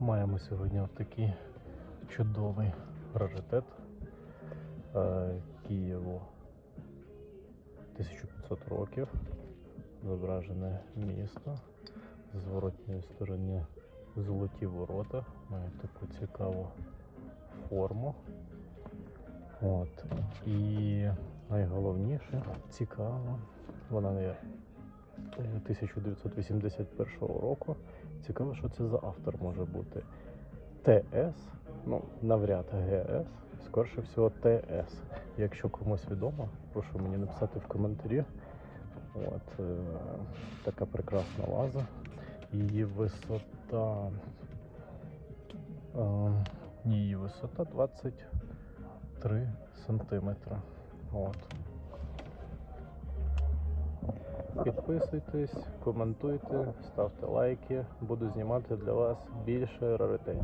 Маємо сьогодні такий чудовий раритет е, Києву 1500 років. Зображене місто. З зворотньої сторони золоті ворота. Має таку цікаву форму. От. І найголовніше, цікаво, вона є е, 1981 року. Цікаво, що це за автор може бути. ТС, ну, навряд ГС, скорше всього ТС. Якщо комусь відомо, прошу мені написати в коментарі. От, е, така прекрасна ваза. Її висота. Е, її висота 23 сантиметра. От. Підписуйтесь, коментуйте, ставте лайки. Буду знімати для вас більше раритетів.